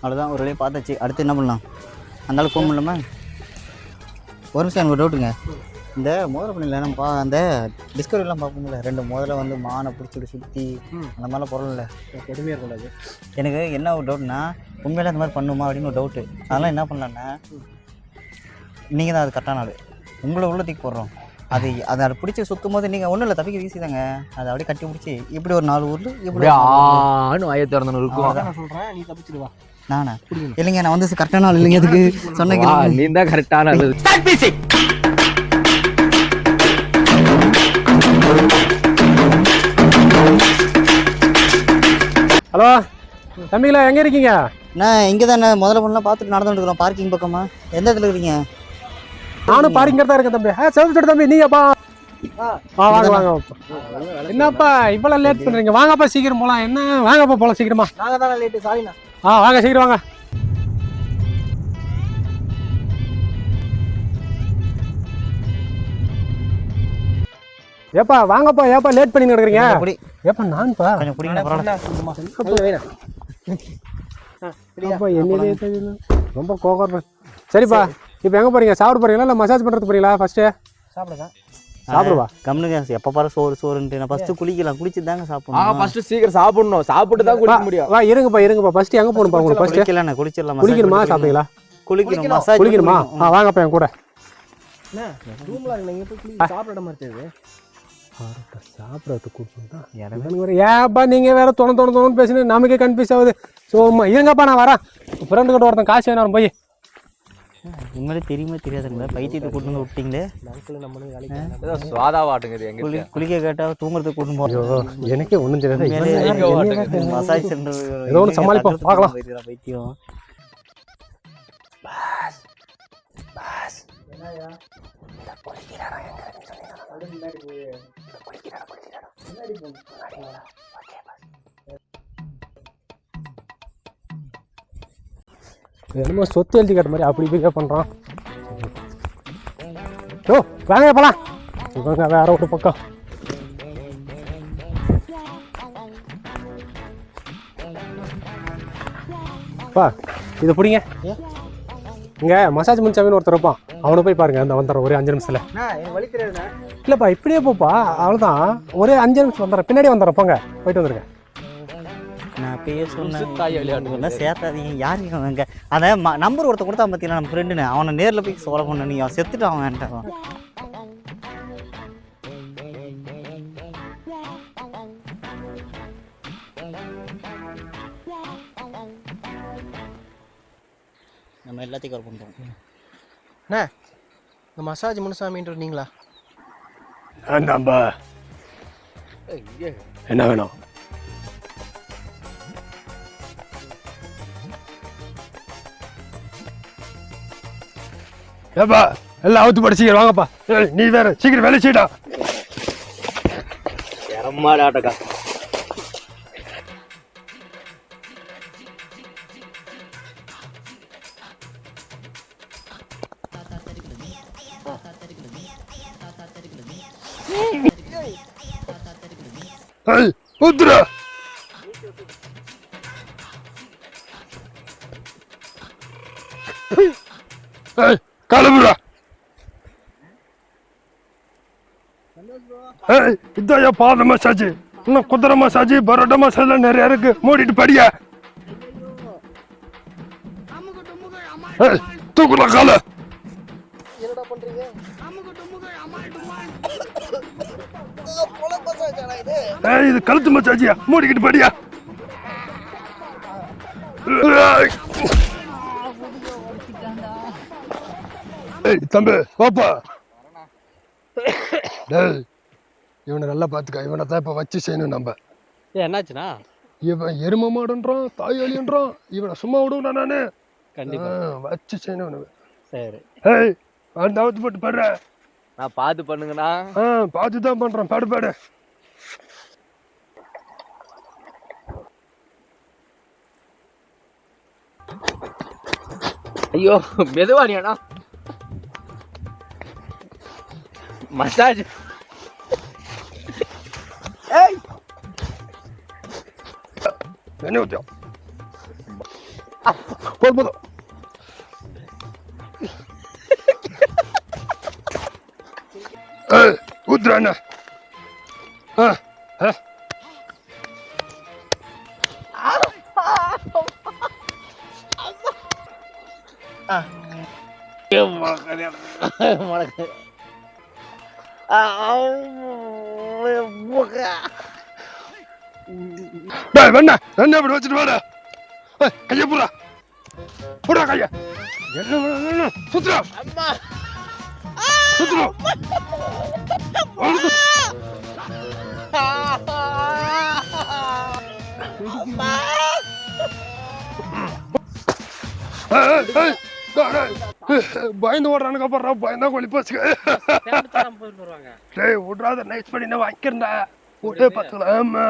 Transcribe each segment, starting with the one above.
அவ்வளோதான் ஒரு வழியாக பார்த்தாச்சு. அடுத்து என்ன பண்ணலாம்? அந்த ஆள் ஃபோன் பண்ணலாமா? ஒரு நிமிஷம் எனக்கு ஒரு டவுட்டுங்க இந்த மோதிர பண்ணியில் நம்ம பா அந்த டிஸ்கவரிலாம் பார்ப்போம்ல. ரெண்டு மோதிரம் வந்து மானை பிடிச்சிட்டு சுற்றி அந்த மாதிரிலாம் பொருள் கொடுமையாக இருக்கக்கூடாது எனக்கு என்ன ஒரு டவுட்னா உண்மையில அந்த மாதிரி பண்ணுமா அப்படின்னு ஒரு டவுட்டு அதெல்லாம் என்ன பண்ணலான்னா நீங்கள் தான் அது கரெக்டான ஆள். உங்களை உள்ள தூக்கி போடுறோம். அது அதை அதை பிடிச்சி சுற்றும் போது நீங்கள் ஒன்றும் இல்லை தப்பிக்க ஈஸி தாங்க. அதை அப்படியே கட்டி பிடிச்சி இப்படி ஒரு நாலு ஊரில் இப்படி வாயை திறந்து இருக்கும் அதான் நான் சொல்கிறேன் நீ தப்பிச்சிடுவா. நானா? இல்லைங்க நான் வந்து கரெக்டான ஆள் இல்லைங்க அதுக்கு சொன்ன வா, கேளுங்க. நீ தான் கரெக்டான ஆளு. ஹலோ தம்பிங்களா எங்கே இருக்கீங்க? நான் இங்கே தானே முதல்ல பண்ணலாம் பார்த்துட்டு நடந்துட்டு இருக்கிறோம். பார்க்கிங் பக்கமா. எந்த இடத்துல இருக்கிறீங்க நானும் பாரிங்க தான் இருக்கேன் தம்பி. ஆ செவத்து தம்பி நீங்கப்பா. ஆ வாங்க வாங்க. என்னப்பா இவ்வளோ லேட் பண்ணுறீங்க வாங்கப்பா சீக்கிரம் போகலாம் என்ன? வாங்கப்பா போகலாம் சீக்கிரமா. நாங்கள் தானே லேட்டு சாரிண்ணா ஆ வாங்க சீக்கிரம் வாங்க. ஏப்பா வாங்கப்பா ஏப்பா லேட் பண்ணி நடக்கிறீங்க குடி. ஏப்பா நான்ப்பா கொஞ்சம் குடிங்க ரொம்ப கோகர் சரிப்பா இப்போ எங்கே போறீங்க? சாப்பிட போறீங்களா? இல்லை மசாஜ் பண்ணுறதுக்கு போறீங்களா ஃபர்ஸ்ட்டு சாப்பிடுங்க சாப்பிடுவா? கம்னுங்க எப்போ பாரு சோறு சோறுன்ட்டு நான் ஃபஸ்ட்டு குளிக்கலாம். குளிச்சு தாங்க ஆ சாப்பிடணும் ஃபர்ஸ்ட் சீக்கிரம் சாப்பிடணும். சாப்பிட்டு தான் குடிக்க முடியும். வா இருங்கப்பா இருங்கப்பா. ஃபர்ஸ்ட் எங்கே போகணும்ப்பா உங்களுக்கு? ஃபர்ஸ்ட் குளிக்கலாம் குளிச்சிடலாம் குளிக்கணுமா? சாப்பிட்டீங்களா? குளிக்கணும்? மசாஜ் குளிக்கணுமா? ஆ வாங்கப்பா என் கூட. சாப்பிட மாதிரி சாப்பிட்றதுக்கு கூப்பிட்டு ஏப்பா நீங்கள் வேற தொண தொண தொணன்னு பேசுன்னு நமக்கே கன்ஃபியூஸ் ஆகுது சும்மா இருங்கப்பா நான் வரேன். ஃப்ரெண்டு கிட்ட ஒருத்தன் காசு வேணும் போய் உண்மையிலே தெரியுமா தெரியாதுங்களா பைத்தியத்தை கூட்டு வந்து விட்டீங்களே. ஏதோ சுவாதா வாட்டுங்குது எங்க குளி குளிக்க கேட்டால் தூங்குறதுக்கு கூட்டு போகிறோம் எனக்கே ஒன்றும் தெரியாது? மசாஜ் சென்டர் ஏதோ சமாளிப்போம், பார்க்கலாம். பைத்தியம். என்னமோ சொத்து எழுதி கட்ட மாதிரி அப்படி பிக்கப் பண்ணுறான் ஓ வாங்க போலாம். இவங்க வேற ஒரு பக்கம். பா இதை பிடிங்க. இங்கே மசாஜ் முடிச்சாவின்னு ஒருத்தர் இருப்பான். அவனை போய் பாருங்க அந்த வந்துடுற ஒரே அஞ்சு நிமிஷத்தில். இல்லைப்பா இப்படியே போப்பா அவ்வளோதான் ஒரே அஞ்சு நிமிஷம் வந்துடுறேன். பின்னாடி வந்துடுறேன் போங்க. போயிட்டு வந்துருங்க. நான் அப்பயே சொன்னேன். தாய் சேர்த்தாதீங்க. யார் அங்கே அதை நம்பர் ஒருத்த கொடுத்தா பார்த்தீங்களா நம்ம ஃப்ரெண்டுன்னு அவனை நேரில் போய் சொல்ல பண்ண நீ அவன் செத்துட்டு அவன் வேண்டாம் நம்ம எல்லாத்தையும் கவர் பண்ணுறோம் அண்ணா இந்த மசாஜ் முனுசாமின்ற நீங்களா நம்ப என்ன வேணும்? ஏப்பா எல்லாம் அவுத்து போட சீக்கிரம் வாங்கப்பா. நீ வேற சீக்கிரம் வேலை செய்யடா எரமாடாட்டக்கா ஏய் ஊத்துடா. ஏய் கிளம்புடா இதான் பாத மசாஜ் இன்னும் குதிரை மசாஜ் பரோட்டா மசாஜ் நிறைய இருக்கு. மூடிட்டு படியா. தூக்குடா கால. இது கழுத்து மசாஜியா மூடிக்கிட்டு படியா. ஏய். தம்பி பாப்பா டேய் இவனை நல்லா பார்த்துக்க. இவனை தான் இப்போ வச்சு செய்யணும் நம்ம. என்னாச்சுண்ணா? இவன் எரும மாடுன்றான் தாயாளின்றான் இவனை சும்மா விடுவேன் நானு. கண்டிப்பா. வச்சு செய்யணும். சரி. ஏய் அந்த அவுத்து போட்டு பாடுற. நான் பார்த்து பண்ணுங்கண்ணா. ஆ பார்த்து தான் பண்றேன். பாடு பாடு. ஐயோ மெதுவானியாண்ணா மசாஜ் என்ன ஊத்தியம் போதும் போதும் ஊத்துறாண்ணா ஆ ஆ டேய் வேணா என்ன இப்படி வச்சுட்டு வாடா. கையை போடா போடா கையை. என்ன சுத்துறா சுத்துறா. ஏய், ஏய், ஏய், டேய், டேய். பயந்து ஓடுறானுங்க போடுறா பயந்தா கொலி போச்சுக்க டேய் விட்றாத நைஸ் பண்ணி நான் வாங்கிக்கிறேன்டா. விட்டே பார்த்துக்கலாம் ஆமா.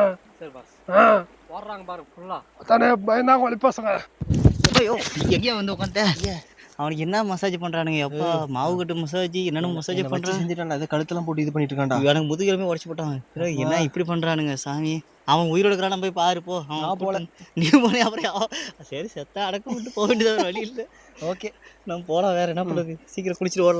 ஆ. போடுறாங்க பாரு ஃபுல்லா தானே பயந்தா கொலி பசங்க ஐயோ எங்கேயா வந்து உட்காந்துட்ட அவனுக்கு என்ன மசாஜ் பண்றானுங்க? அப்பா மாவு கட்டு மசாஜ் என்னென்ன மசாஜ் பண்றான்? செஞ்சுட்டான்ல அது கழுத்தெல்லாம் போட்டு இது பண்ணிட்டு இருக்கான்டா. எனக்கு முதுகிலுமே உடச்சு போட்டாங்க. என்ன இப்படி பண்றானுங்க சாமி? அவன் உயிரோட இருக்கிறான் போய் பாரு போ. அவன் போல. நீ போனே அப்புறம் சரி செத்தா அடக்கம் விட்டு போக வேண்டியது வழி இல்லை. ஓகே நான் போலாம் வேற என்ன பண்ணுறது? சீக்கிரம் குளிச்சுட்டு ஓடலாம்